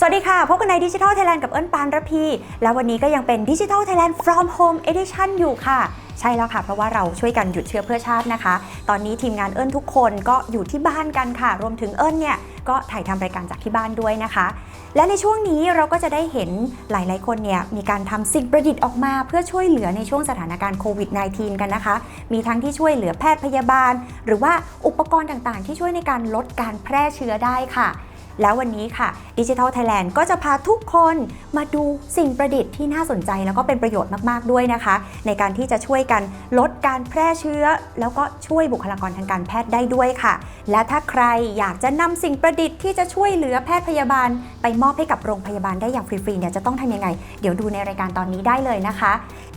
สวัสดีค่ะ พบกันในดิจิทัลไทยแลนด์กับเอิญปานระพี แล้ววันนี้ก็ยังเป็นดิจิทัลไทยแลนด์ from home edition อยู่ค่ะใช่แล้วค่ะ เพราะว่าเราช่วยกันหยุดเชื้อเพื่อชาตินะคะ ตอนนี้ทีมงานเอิญทุกคนก็อยู่ที่บ้านกันค่ะ รวมถึงเอิญเนี่ยก็ถ่ายทำรายการจากที่บ้านด้วยนะคะ และในช่วงนี้เราก็จะได้เห็นหลายๆคนเนี่ยมีการทำสิ่งประดิษฐ์ออกมาเพื่อช่วยเหลือในช่วงสถานการณ์โควิด -19 กันนะคะ มีทั้งที่ช่วยเหลือแพทย์พยาบาล หรือว่าอุปกรณ์ต่างๆ ที่ช่วยในการลดการแพร่เชื้อได้ค่ะ แล้ววันนี้ค่ะ Digital Thailand ก็จะพาทุกคนมาดูสิ่งประดิษฐ์ที่น่าสนใจแล้วก็เป็นประโยชน์มาก ๆ ด้วยนะคะ ในการที่จะช่วยกันลดการแพร่เชื้อ แล้วก็ช่วยบุคลากรทางการแพทย์ได้ด้วยค่ะ และถ้าใครอยากจะนำสิ่งประดิษฐ์ที่จะช่วยเหลือแพทย์พยาบาล ไปมอบให้กับโรงพยาบาลได้อย่างฟรีๆเนี่ยจะต้องทำยังไง เดี๋ยวดูในรายการตอนนี้ได้เลยนะคะ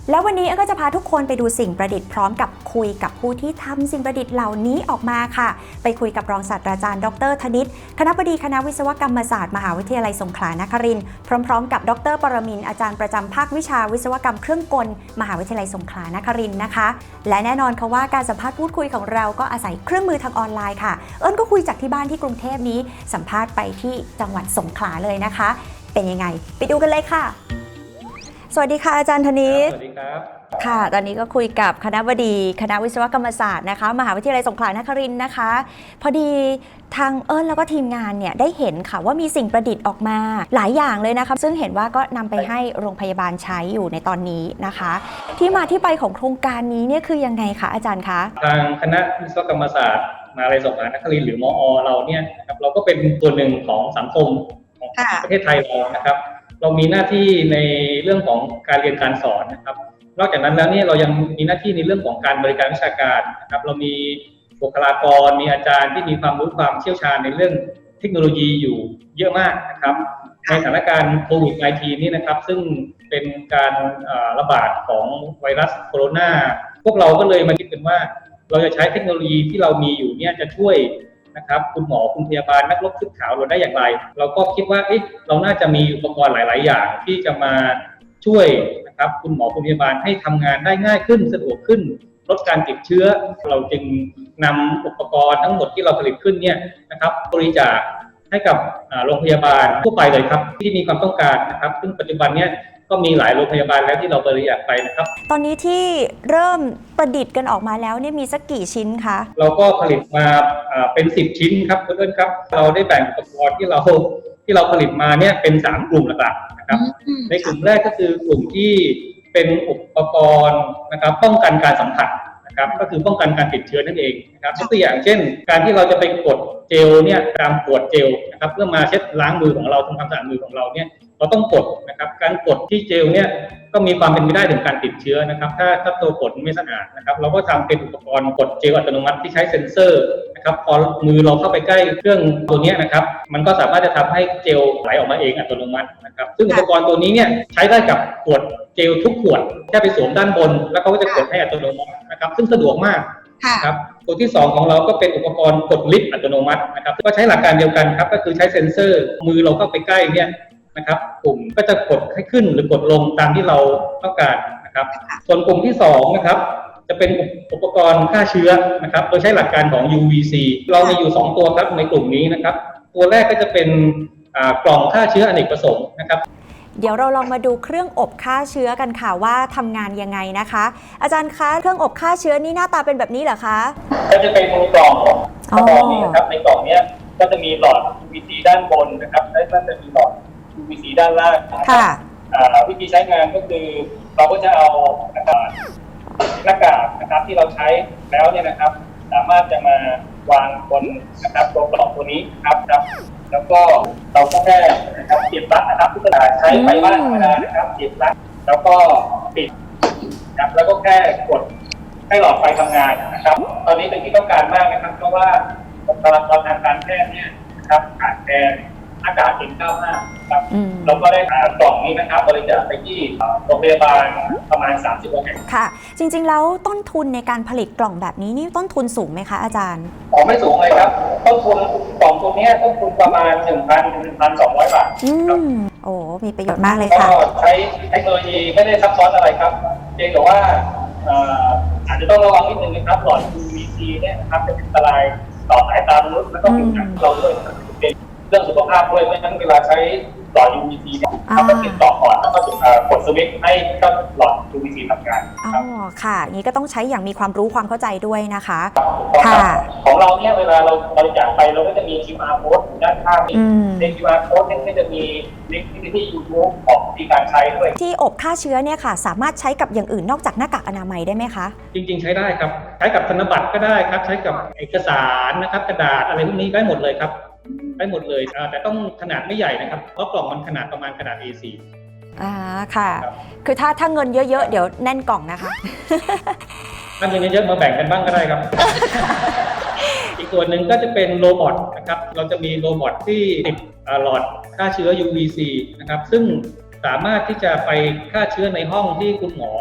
แล้ววันนี้ก็จะพาทุกคนไปดูสิ่งประดิษฐ์พร้อมกับคุยกับผู้ที่ทำสิ่งประดิษฐ์เหล่านี้ออกมาค่ะ ไปคุยกับรองศาสตราจารย์ ดรธนิตคณะบดีคณะวิวิศวกรรมศาสตร์มหาวิทยาลัยสงขลานครินทร์พร้อมๆ กับดร ปรมินทร์อาจารย์ประจำภาควิชาวิศวกรรมเครื่องกล มหาวิทยาลัยสงขลานครินทร์นะคะ และแน่นอนค่ะว่าการสัมภาษณ์พูดคุยของเราก็อาศัยเครื่องมือทางออนไลน์ค่ะ เอิญก็คุยจากที่บ้านที่กรุงเทพนี้สัมภาษณ์ไปที่จังหวัดสงขลาเลยนะคะ เป็นยังไง ไปดูกันเลยค่ะ สวัสดีค่ะอาจารย์ธนิตสวัสดีครับ ค่ะ ตอนนี้ก็คุยกับคณะบดี คณะวิศวกรรมศาสตร์นะคะ มหาวิทยาลัยสงขลานครินทร์นะคะ พอดีทางเอิญแล้วก็ทีมงานเนี่ยได้เห็นค่ะว่ามีสิ่งประดิษฐ์ออกมาหลายอย่างเลยนะคะ ซึ่งเห็นว่าก็นำไปให้โรงพยาบาลใช้อยู่ในตอนนี้นะคะ ที่มาที่ไปของโครงการนี้เนี่ยคือยังไงคะอาจารย์คะ ทางคณะวิศวกรรมศาสตร์มหาวิทยาลัยสงขลานครินทร์หรือมอ เราเนี่ยนะครับเราก็เป็นส่วนหนึ่งของสังคมของค่ะประเทศไทยเรานะครับ เรามีหน้าที่ในเรื่องของการเรียนการสอนนะครับ นอกจากนั้นแล้วนี่เรายังมีหน้าที่ในเรื่องของการบริการวิชาการนะครับ เรามีบุคลากร มีอาจารย์ที่มีความรู้ความเชี่ยวชาญในเรื่องเทคโนโลยีอยู่เยอะมากนะครับ ในสถานการณ์โควิด -19 นี่นะครับ ซึ่งเป็นการระบาดของไวรัสโคโรนาพวกเราก็เลยมาคิดกันว่า เราจะใช้เทคโนโลยีที่เรามีอยู่เนี่ยจะช่วย นะครับคุณหมอคุณพยาบาลนักรบชุดขาวเราได้อย่างไร เราก็คิดว่าเอ๊ะเราน่าจะมีอุปกรณ์หลาย ๆ อย่างที่จะมาช่วยนะครับคุณหมอคุณพยาบาลให้ทำงานได้ง่ายขึ้นสะดวกขึ้นลดการติดเชื้อ เราจึงนำอุปกรณ์ทั้งหมดที่เราผลิตขึ้นเนี่ยนะครับบริจาคให้กับโรงพยาบาลทั่วไปเลยครับ ที่มีความต้องการนะครับ ซึ่งปัจจุบันเนี่ย ก็มีหลายโรงพยาบาลแล้วที่เราบริจาคไปนะครับ ตอนนี้ที่เริ่มประดิษฐ์กันออกมาแล้วเนี่ยมีสักกี่ชิ้นคะ เราก็ผลิตมาอ่าเป็น 10 ชิ้นครับเพื่อนๆครับ เราได้แบ่งอุปกรณ์ที่เราที่เราผลิตมาเนี่ยเป็น 3 กลุ่มหลักๆนะครับในกลุ่มแรกก็คือกลุ่มที่เป็นอุปกรณ์นะครับป้องกันการสัมผัสนะครับก็คือป้องกันการติดเชื้อนั่นเองนะครับยกตัวอย่างเช่น การที่เราจะไปกดเจลเนี่ยตามขวดเจลนะครับเพื่อมาเช็ดล้างมือของเราทำความสะอาดมือของเราเนี่ย เราต้องกดนะครับ การกดที่เจลเนี่ยก็มีความเป็นไปได้ถึงการติดเชื้อนะครับ ถ้าถ้าตัวกดไม่สะอาดนะครับ เราก็ทำเป็นอุปกรณ์กดเจลอัตโนมัติที่ใช้เซ็นเซอร์นะครับ พอมือเราเข้าไปใกล้เครื่องตัวเนี้ยนะครับ มันก็สามารถจะทำให้เจลไหลออกมาเองอัตโนมัตินะครับ ซึ่งอุปกรณ์ตัวนี้เนี่ยใช้ได้กับขวดเจลทุกขวดแค่ไปสวมด้านบน แล้วเขาก็จะกดให้อัตโนมัตินะครับ ซึ่งสะดวกมากค่ะนะครับตัวที่ 2 ของเราก็เป็นอุปกรณ์กดลิฟต์อัตโนมัตินะครับก็ใช้หลักการเดียวกันครับก็คือใช้เซ็นเซอร์มือเราเข้าไปใกล้เนี่ย นะครับปุ่มก็จะกดให้ขึ้นหรือกดลงตามที่เราต้องการนะครับ ส่วนกลุ่มที่2นะครับจะเป็นอุปกรณ์ฆ่าเชื้อนะครับ โดยใช้หลักการของ UVC เรามีอยู่ 2 ตัวครับในกลุ่มนี้นะครับ ตัวแรกก็จะเป็นอ่ากล่องฆ่าเชื้ออเนกประสงค์นะครับเดี๋ยวเราลองมาดูเครื่องอบฆ่าเชื้อกันค่ะว่าทำงานยังไงนะคะ อาจารย์คะเครื่องอบฆ่าเชื้อนี่หน้าตาเป็นแบบนี้เหรอคะก็จะเป็นกล่องอ๋กอระบอกนี้นะครับในกล่องเนี้ยก็จะมีหลอด UVC ด้านบนนะครับและก็จะมีหลอด UVC ด้านล่างนะครับค่ะ อ่าวิธีใช้งานก็คือเราก็จะเอานะครับหน้ากากนะครับที่เราใช้แล้วเนี่ยนะครับ สามารถจะมาวางบนนะครับตัวกล่องตัวนี้นะครับครับ แล้วก็เราก็แค่นะครับเสียบปลั๊กนะครับที่ตลาดใช้ไฟบ้านธรรมดานะครับเสียบปลั๊กแล้วก็ปิดนะครับแล้วก็แค่กดให้หลอดไฟทำงานนะครับ ตอนนี้เป็นที่ต้องการมากนะครับ เพราะว่าบุคลากรทางการแพทย์เนี่ยนะครับขาดแคลน อากาศเย็นก้าวหน้าครับอืม เราก็ได้หากล่องนี้นะครับบริจาคไปที่โรงพยาบาลประมาณ 30โรงแห่งค่ะ จริงๆ แล้วต้นทุนในการผลิตกล่องแบบนี้นี่ต้นทุนสูงไหมคะอาจารย์ อ๋อไม่สูงเลยครับต้นทุนกล่องตัวเนี้ยต้นทุนประมาณ 1,000ถึง1,200 บาท อืครับมโอ้มีประโยชน์มากเลยก็ค่ะ ใช้เทคโนโลยีไม่ได้ซับซ้อนอะไรครับเพียงแต่ว่าเอ่ออาจจะต้องระวังนิดนึงนะครับหลอด UVC เนี่ยนะครับจะเป็นอันตรายต่อสายตามนุษย์แล้วก็ผิวหนังเราด้วยนะครับเป็น เรื่องสุขภาพด้วยเพราะฉะนั้นเวลาใช้หลอด UVC เนี่ยเขาก็ติดต่อก่อนแล้วก็เอ่อกดสวิตช์ให้เจ้าหลอด UVC ทำงานอ๋อครับค่ะอย่างนี้ก็ต้องใช้อย่างมีความรู้ความเข้าใจด้วยนะคะถูกต้องครับค่ะ ของเราเนี่ยเวลาเราบริจาคไปเราก็จะมี QR code อยู่ด้านข้างนี่อืม ใน QR code เนี่ยก็จะมีลิงก์ที่ที่ YouTube ของวิธีการใช้ด้วย ที่อบฆ่าเชื้อเนี่ยค่ะ สามารถใช้กับอย่างอื่นนอกจากหน้ากากอนามัยได้ไหมคะ จริงๆ ใช้ได้ครับ ใช้กับธนบัตรก็ได้ครับ ใช้กับเอกสารนะครับกระดาษอะไรพวกนี้ได้หมดเลยครับ ได้หมดเลยอ่าแต่ต้องขนาดไม่ใหญ่นะครับ เพราะกล่องมันขนาดประมาณกระดาษ A4 อ่าค่ะครับคือถ้าถ้าเงินเยอะๆ เดี๋ยวแน่นกล่องนะคะ ถ้ามีเยอะๆมาแบ่งกันบ้างก็ได้ครับ อีกส่วนหนึ่งก็จะเป็นโรบอทนะครับ เราจะมีโรบอทที่ติดอ่าหลอดฆ่าเชื้อ UVC นะครับ ซึ่งสามารถที่จะไปฆ่าเชื้อในห้องที่คุณหมอ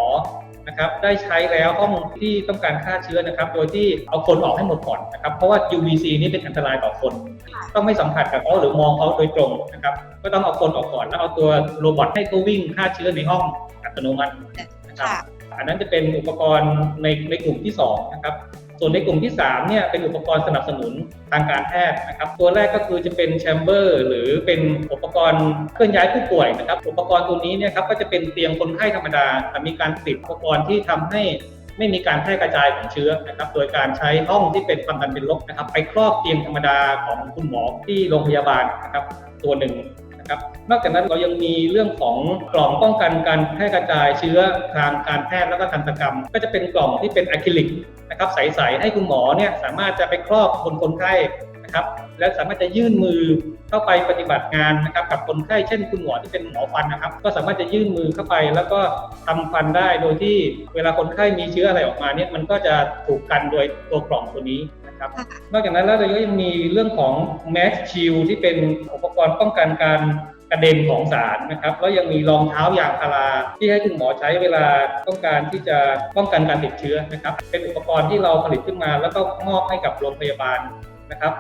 นะครับได้ใช้แล้วห้องที่ต้องการฆ่าเชื้อนะครับ โดยที่เอาคนออกให้หมดก่อนนะครับ เพราะว่า UVC นี่เป็นอันตรายต่อคน ต้องไม่สัมผัสกับเขาหรือมองเขาโดยตรงนะครับ ก็ต้องเอาคนออกก่อน แล้วเอาตัวโรบอทให้เขาวิ่งฆ่าเชื้อในห้องอัตโนมัตินะครับค่ะอันนั้นจะเป็นอุปกรณ์ในในกลุ่มที่2นะครับ ส่วนในกลุ่มที่3เนี่ยเป็นอุปกรณ์สนับสนุนทางการแพทย์นะครับ ตัวแรกก็คือจะเป็นแชมเบอร์หรือเป็นอุปกรณ์เคลื่อนย้ายผู้ป่วยนะครับ อุปกรณ์ตัวนี้เนี่ยครับก็จะเป็นเตียงคนไข้ธรรมดาแต่มีการติดอุปกรณ์ที่ทำให้ไม่มีการแพร่กระจายของเชื้อนะครับ โดยการใช้ห้องที่เป็นความดันเป็นลบนะครับ ไปครอบเตียงธรรมดาของคุณหมอที่โรงพยาบาลนะครับ ตัวหนึ่ง นะครับนอกจากนั้นเรายังมีเรื่องของกล่องป้องกันการแพร่กระจายเชื้อทางการแพทย์และก็ทันตกรรม ก็จะเป็นกล่องที่เป็นอะคริลิกนะครับใสๆให้คุณหมอเนี่ยสามารถจะไปครอบบนคนไข้นะครับและสามารถจะยื่นมือเข้าไปปฏิบัติงานนะครับกับคนไข้เช่นคุณหมอที่เป็นหมอฟันนะครับ ก็สามารถจะยื่นมือเข้าไป แล้วก็ทำฟันได้โดยที่เวลาคนไข้มีเชื้ออะไรออกมาเนี่ยมันก็จะถูกกันโดยตัวกล่องตัวนี้ นะครับนอกจากนั้นแล้วเราก็ยังมีเรื่องของ Mask Shield ที่เป็นอุปกรณ์ป้องกันการกระเด็นของสารนะครับแล้วยังมีรองเท้ายางพาราที่ให้คุณหมอใช้เวลาต้องการที่จะป้องกันการติดเชื้อนะครับ เป็นอุปกรณ์ที่เราผลิตขึ้นมา แล้วก็มอบให้กับโรงพยาบาลนะครับ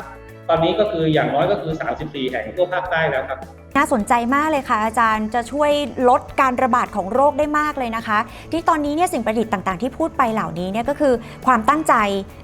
ตอนนี้ก็คืออย่างน้อยก็คือ 34 แห่งทั่วภาคใต้แล้วครับ น่าสนใจมากเลยค่ะ อาจารย์จะช่วยลดการระบาดของโรคได้มากเลยนะคะ ที่ตอนนี้เนี่ยสิ่งประดิษฐ์ต่างๆ ที่พูดไปเหล่านี้เนี่ยก็คือความตั้งใจ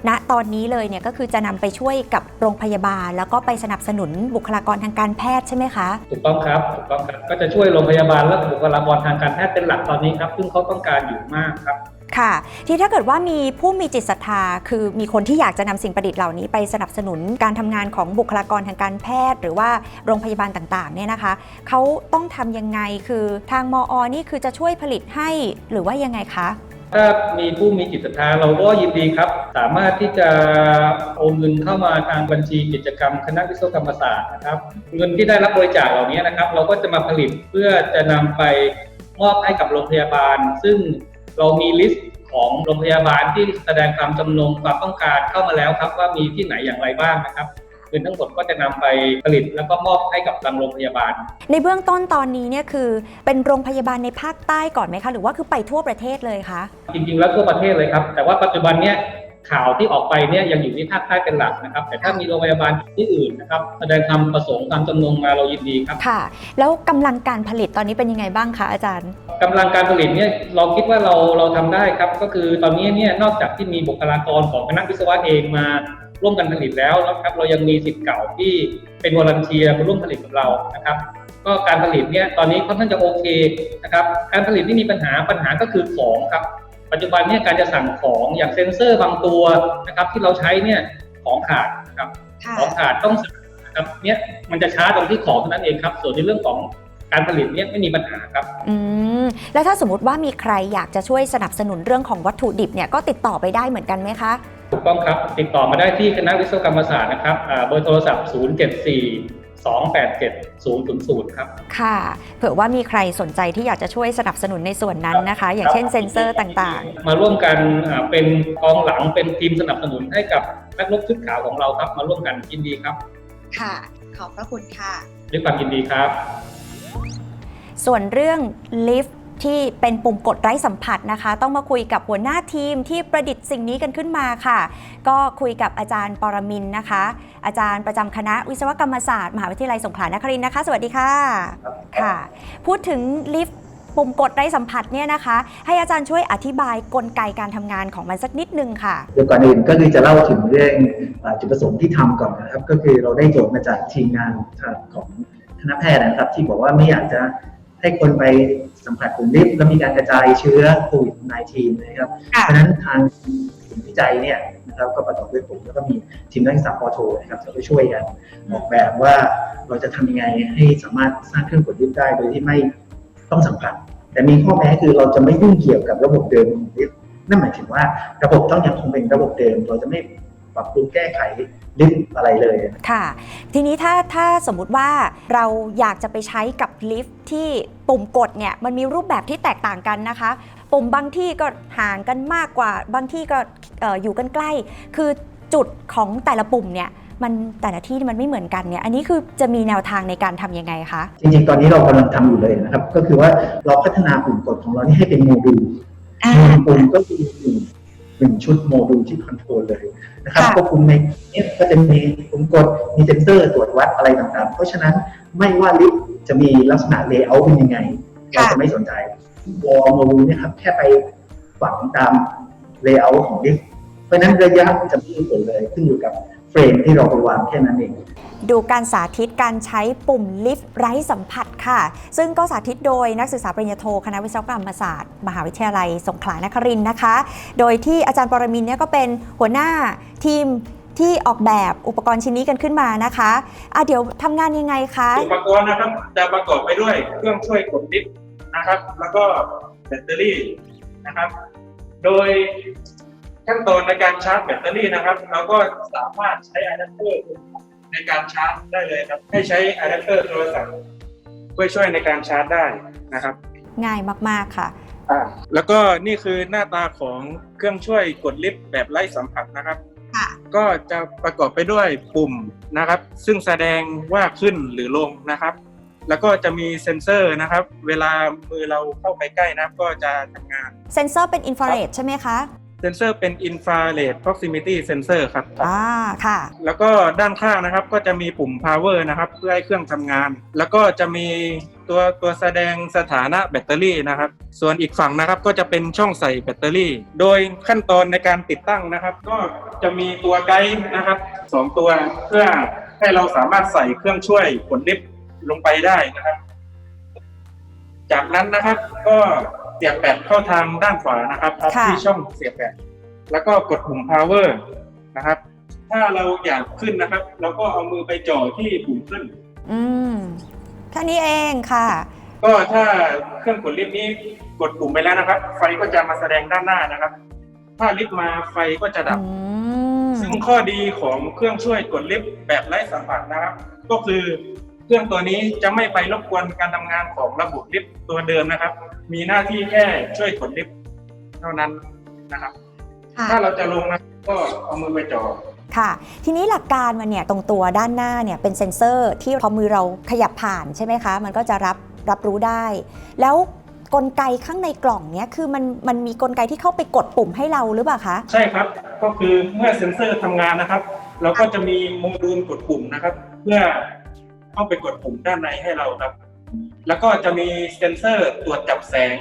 ณตอนนี้เลยเนี่ยก็คือจะนำไปช่วยกับโรงพยาบาล แล้วก็ไปสนับสนุนบุคลากรทางการแพทย์ใช่ไหมคะถูกต้องครับถูกต้องครับก็จะช่วยโรงพยาบาลและบุคลากรทางการแพทย์เป็นหลักตอนนี้ครับซึ่งเขาต้องการอยู่มากครับ ค่ะ ที่ถ้าเกิดว่ามีผู้มีจิตศรัทธา คือมีคนที่อยากจะนำสิ่งประดิษฐ์เหล่านี้ไปสนับสนุนการทำงานของบุคลากรทางการแพทย์ หรือว่าโรงพยาบาลต่างๆเนี่ยนะคะเขาต้องทำยังไงคือทางมอนี่คือจะช่วยผลิตให้หรือว่ายังไงคะถ้ามีผู้มีจิตศรัทธาเราก็ยินดีครับ สามารถที่จะโอนเงินเข้ามาทางบัญชีกิจกรรม คณะวิศวกรรมศาสตร์นะครับ เงินที่ได้รับบริจาคเหล่านี้นะครับ เราก็จะมาผลิตเพื่อจะนำไปมอบให้กับโรงพยาบาล ซึ่ง เรามีลิสต์ของโรงพยาบาลที่แสดงความจำนงความต้องการเข้ามาแล้วครับ ว่ามีที่ไหนอย่างไรบ้างนะครับเงินทั้งหมดก็จะนำไปผลิตแล้วก็มอบให้กับทางโรงพยาบาล ในเบื้องต้นตอนนี้เนี่ยคือเป็นโรงพยาบาลในภาคใต้ก่อนไหมคะ หรือว่าคือไปทั่วประเทศเลยคะ จริงๆแล้วทั่วประเทศเลยครับ แต่ว่าปัจจุบันเนี้ย ข่าวที่ออกไปเนี่ยยังอยู่ที่ภาคใต้เป็นหลักนะครับ แต่ถ้ามีโรงพยาบาลที่อื่นนะครับแสดงความประสงค์ความจำนงมาเรายินดีครับค่ะ แล้วกำลังการผลิตตอนนี้เป็นยังไงบ้างคะอาจารย์กำลังการผลิตเนี่ยเราคิดว่าเราเราทำได้ครับ ก็คือตอนนี้เนี่ยนอกจากที่มีบุคลากรของคณะวิศวะเองมาร่วมกันผลิตแล้วนะครับ เรายังมีสิทธิ์เก่าที่เป็นวอลันเทียมาร่วมผลิตกับเรานะครับก็การผลิตเนี่ยตอนนี้ค่อนข้างจะโอเคนะครับการผลิตไม่มีปัญหาปัญหาก็คือของครับ ปัจจุบันเนี่ยการจะสั่งของอย่างเซ็นเซอร์บางตัวนะครับที่เราใช้เนี่ยของขาดนะครับของขาดต้องสั่งนะครับเนี่ยมันจะช้าตรงที่ของเท่านั้นเองครับ ส่วนในเรื่องของการผลิตเนี่ยไม่มีปัญหาครับ อืม แล้วถ้าสมมติว่ามีใครอยากจะช่วยสนับสนุนเรื่องของวัตถุดิบเนี่ยก็ติดต่อไปได้เหมือนกันไหมคะ ถูกต้องครับ ติดต่อมาได้ที่คณะวิศวกรรมศาสตร์นะครับอ่าเบอร์โทรศัพท์ 074 287 000 ครับ ค่ะ เผื่อว่ามีใครสนใจที่อยากจะช่วยสนับสนุนในส่วนนั้นนะคะ อย่างเช่นเซ็นเซอร์ต่างมาร่วมกันอ่าเป็นกองหลังเป็นทีมสนับสนุนให้กับนักรบชุดขาวของเราครับ มาร่วมกันยินดีครับ ค่ะ ขอบพระคุณค่ะด้วยความยินดีครับๆส่วนเรื่องลิฟต์ ที่เป็นปุ่มกดไร้สัมผัสนะคะ ต้องมาคุยกับหัวหน้าทีมที่ประดิษฐ์สิ่งนี้กันขึ้นมาค่ะ ก็คุยกับอาจารย์ปรมินทร์นะคะ อาจารย์ประจำคณะวิศวกรรมศาสตร์มหาวิทยาลัยสงขลานครินทร์นะคะ สวัสดีค่ะค่ะ พูดถึงลิฟต์ปุ่มกดไร้สัมผัสเนี่ยนะคะ ให้อาจารย์ช่วยอธิบายกลไกการทำงานของมันสักนิดนึงค่ะเดี๋ยวก่อนอื่นก็คือจะเล่าถึงเรื่องเอ่อจุดประสงค์ที่ทำก่อนนะครับ ก็คือเราได้โจทย์มาจากทีมงานของคณะณะแพทย์นะครับ ที่บอกว่าไม่อยากจะ ให้คนไปสัมผัสกลุ่มลิฟต์แล้วมีการกระจายเชื้อโควิด -19 นะครับ ค่ะ เพราะฉะนั้นทางทีมวิจัยเนี่ยนะครับก็ประกอบด้วยผมแล้วก็มีทีมนักศึกษาปอโทนะครับจะไปช่วยกันออกแบบว่าเราจะทำยังไงให้สามารถสร้างเครื่องกดลิฟต์ได้โดยที่ไม่ต้องสัมผัส แต่มีข้อแม้คือเราจะไม่ยุ่งเกี่ยวกับระบบเดิมของลิฟต์นั่นหมายถึงว่าระบบต้องยังคงเป็นระบบเดิม เราจะไม่ ปรับปรุงแก้ไขลิฟต์อะไรเลยค่ะ ทีนี้ถ้าถ้าสมมุติว่าเราอยากจะไปใช้กับลิฟต์ที่ปุ่มกดเนี่ยมันมีรูปแบบที่แตกต่างกันนะคะ ปุ่มบางที่ก็ห่างกันมากกว่า บางที่ก็เอ่ออยู่กันใกล้ คือจุดของแต่ละปุ่มเนี่ยมันแต่ละที่มันไม่เหมือนกันเนี่ย อันนี้คือจะมีแนวทางในการทำยังไงคะ จริงๆ ตอนนี้เรากำลังทำอยู่เลยนะครับ ก็คือว่าเราพัฒนาปุ่มกดของเรานี่ให้เป็นโมดูลอ่าหนึ่งปุ่มก็คือหนึ่ง หนึ่งชุดโมดูลที่คอนโทรลเลยนะครับค่ะ ควบคุมในนี้ก็จะมีปุ่มกดมีเซนเซอร์ตรวจวัดอะไรต่างๆ เพราะฉะนั้นไม่ว่าลิฟต์จะมีลักษณะเลเยอร์เป็นยังไงเราจะไม่สนใจวอลโมดูลเนี่ยครับแค่ไปฝังตามเลเยอร์ของลิฟต์เพราะฉะนั้นระยะจะไม่เปลี่ยนเลยขึ้นอยู่กับ เฟรมที่เราไปวางแค่นั้นเองดูการสาธิตการใช้ปุ่มลิฟต์ไร้สัมผัสค่ะ ซึ่งก็สาธิตโดยนักศึกษาปริญญาโทคณะวิศวกรรมศาสตร์ มหาวิทยาลัยสงขลานครินทร์นะคะ โดยที่อาจารย์ปรมินทร์เนี่ยก็เป็นหัวหน้าทีมที่ออกแบบอุปกรณ์ชิ้นนี้กันขึ้นมานะคะอะเดี๋ยวทำงานยังไงคะอุปกรณ์นะครับจะประกอบไปด้วยเครื่องช่วยกดลิฟต์นะครับ แล้วก็แบตเตอรี่นะครับ โดย ขั้นตอนในการชาร์จแบตเตอรี่นะครับ เราก็สามารถใช้อะแดปเตอร์ในการชาร์จได้เลยครับ ให้ใช้อะแดปเตอร์โทรศัพท์เพื่อช่วยในการชาร์จได้นะครับ ง่ายมากๆค่ะ อ่าแล้วก็นี่คือหน้าตาของเครื่องช่วยกดลิฟต์แบบไร้สัมผัสนะครับ ค่ะ ก็จะประกอบไปด้วยปุ่มนะครับ ซึ่งแสดงว่าขึ้นหรือลงนะครับ แล้วก็จะมีเซ็นเซอร์นะครับ เวลามือเราเข้าไปใกล้นะครับก็จะทำงาน เซนเซอร์เป็นอินฟราเรดใช่ไหมคะ เซ็นเซอร์เป็น infrared proximity sensor ครับ อ่า ค่ะ แล้วก็ด้านข้างนะครับก็จะมีปุ่ม power นะครับ เพื่อให้เครื่องทำงาน แล้วก็จะมีตัวตัวแสดงสถานะแบตเตอรี่นะครับ ส่วนอีกฝั่งนะครับก็จะเป็นช่องใส่แบตเตอรี่ โดยขั้นตอนในการติดตั้งนะครับ ก็จะมีตัวไกด์นะครับสองตัวเพื่อให้เราสามารถใส่เครื่องช่วยกดลิฟต์ลงไปได้นะครับ จากนั้นนะครับก็ เสียบแบตเข้าทางด้านขวานะครับค่ะ ที่ช่องเสียบแบตแล้วก็กดปุ่ม power นะครับ ถ้าเราอยากขึ้นนะครับ เราก็เอามือไปจ่อที่ปุ่มขึ้น อืมแค่นี้เองค่ะ ก็ถ้าเครื่องกดลิฟต์นี้กดปุ่มไปแล้วนะครับ ไฟก็จะมาแสดงด้านหน้านะครับ ถ้าลิฟต์มาไฟก็จะดับ อืมซึ่งข้อดีของเครื่องช่วยกดลิฟต์แบบไร้สัมผัสนะครับ ก็คือ เครื่องตัวนี้จะไม่ไปรบกวนการทำงานของระบบลิฟต์ตัวเดิมนะครับ มีหน้าที่แค่ช่วยกดลิฟต์เท่านั้นนะครับค่ะถ้าเราจะลงนะก็เอามือไปจ่อค่ะ ทีนี้หลักการมันเนี่ยตรงตัวด้านหน้าเนี่ยเป็นเซ็นเซอร์ที่พอมือเราขยับผ่านใช่ไหมคะ มันก็จะรับรับรู้ได้ แล้วกลไกข้างในกล่องเนี้ยคือมันมันมีกลไกที่เข้าไปกดปุ่มให้เราหรือเปล่าคะใช่ครับก็คือเมื่อเซ็นเซอร์ทำงานนะครับ เราก็จะมีโมดูลกดปุ่มนะครับ เพื่อ เข้าไปกดปุ่มด้านในให้เราครับ แล้วก็จะมีเซ็นเซอร์ตรวจจับแสง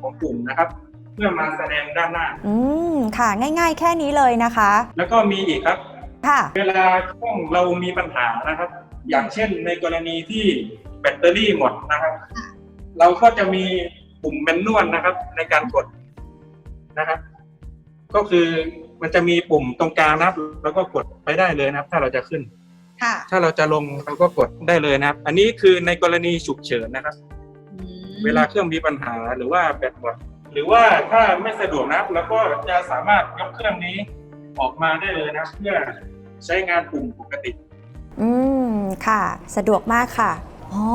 ของปุ่มนะครับ เพื่อมาแสดงด้านหน้า อืมค่ะ ง่าย ๆ แค่นี้เลยนะคะ แล้วก็มีอีกครับ ค่ะ เวลาช่วงเรามีปัญหานะครับ อย่างเช่นในกรณีที่แบตเตอรี่หมดนะครับ เราก็จะมีปุ่มแมนนวลนะครับ ในการกดนะครับ ก็คือมันจะมีปุ่มตรงกลางนะครับ แล้วก็กดไปได้เลยนะครับ ถ้าเราจะขึ้น ค่ะถ้าเราจะลงเราก็กดได้เลยนะครับ อันนี้คือในกรณีฉุกเฉินนะครับ อืมเวลาเครื่องมีปัญหาหรือว่าแบตหมด หรือว่าถ้าไม่สะดวกนะครับเราก็จะสามารถยกเครื่องนี้ออกมาได้เลยนะครับเพื่อใช้งานปุ่มปกติ อืมค่ะ สะดวกมากค่ะอ๋อ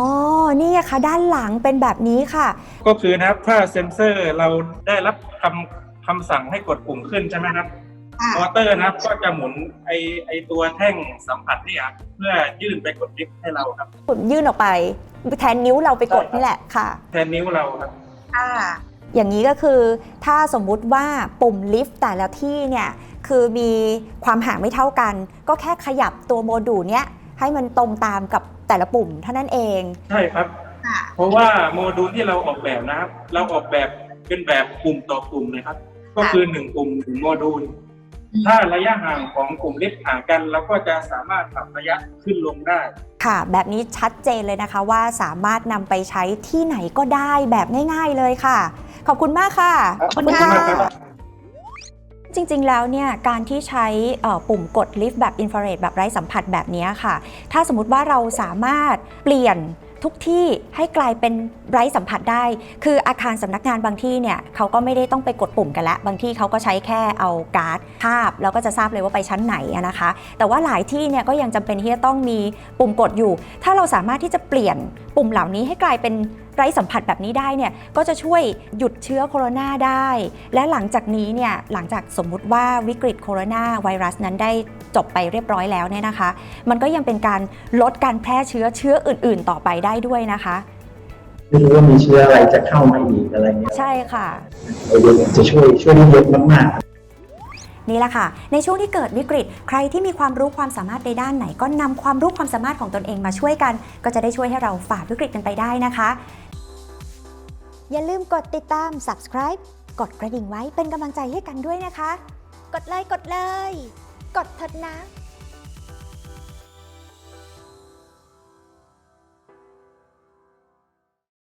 นี่อะค่ะด้านหลังเป็นแบบนี้ค่ะ ก็คือนะครับถ้าเซ็นเซอร์เราได้รับคำคำสั่งให้กดปุ่มขึ้นใช่ไหมครับค่ะ มอเตอร์นะครับ ก็จะหมุนไอไอตัวแท่งสัมผัสเนี่ยครับเพื่อยื่นไปกดลิฟต์ให้เราครับยื่นออกไป แทนนิ้วเราไปกดนี่แหละค่ะ แทนนิ้วเราครับค่ะอย่างนี้ก็คือถ้าสมมุติว่าปุ่มลิฟต์แต่ละที่เนี่ยคือมีความห่างไม่เท่ากัน ก็แค่ขยับตัวโมดูลเนี้ยให้มันตรงตามกับแต่ละปุ่มเท่านั้นเอง ใช่ครับค่ะเพราะว่าโมดูลที่เราออกแบบนะครับ เราออกแบบเป็นแบบปุ่มต่อปุ่มเลยครับ ก็คือหนึ่งปุ่มหนึ่งโมดูล ถ้าระยะห่างของกลุ่มลิฟต์ห่างกันเราก็จะสามารถปรับระยะขึ้นลงได้ ค่ะ แบบนี้ชัดเจนเลยนะคะว่าสามารถนำไปใช้ที่ไหนก็ได้แบบง่ายๆเลยค่ะ ขอบคุณมากค่ะ ขอบคุณขอบคุณมากค่ะครับจริงๆ แล้วเนี่ยการที่ใช้เอ่อปุ่มกดลิฟต์แบบอินฟราเรดแบบไร้สัมผัสแบบนี้ค่ะ ถ้าสมมติว่าเราสามารถเปลี่ยน ทุกที่ให้กลายเป็นไร้สัมผัสได้ คืออาคารสำนักงานบางที่เนี่ยเขาก็ไม่ได้ต้องไปกดปุ่มกันแล้วบางที่เขาก็ใช้แค่เอาการ์ดภาพ แล้วก็จะทราบเลยว่าไปชั้นไหนนะคะ แต่ว่าหลายที่เนี่ยก็ยังจำเป็นที่จะต้องมีปุ่มกดอยู่ ถ้าเราสามารถที่จะเปลี่ยนปุ่มเหล่านี้ให้กลายเป็น ไร้สัมผัสแบบนี้ได้เนี่ยก็จะช่วยหยุดเชื้อโคโรนาได้ และหลังจากนี้เนี่ยหลังจากสมมุติว่าวิกฤตโคโรนาไวรัสนั้นได้จบไปเรียบร้อยแล้วเนี่ยนะคะ มันก็ยังเป็นการลดการแพร่เชื้อเชื้ออื่น ๆ ต่อไปได้ด้วยนะคะไม่รู้ว่ามีเชื้ออะไรจะเข้ามาอีกอะไรเงี้ยใช่ค่ะไอเดียเนี่ยจะช่วยช่วยได้เยอะมากๆนี่แหละค่ะ ในช่วงที่เกิดวิกฤต ใครที่มีความรู้ความสามารถในด้านไหน ก็นำความรู้ความสามารถของตนเองมาช่วยกัน ก็จะได้ช่วยให้เราฝ่าวิกฤตกันไปได้นะคะ อย่าลืมกดติดตาม subscribe กดกระดิ่งไว้เป็นกำลังใจให้กันด้วยนะคะ กดเลยกดเลย กดเถิดนะ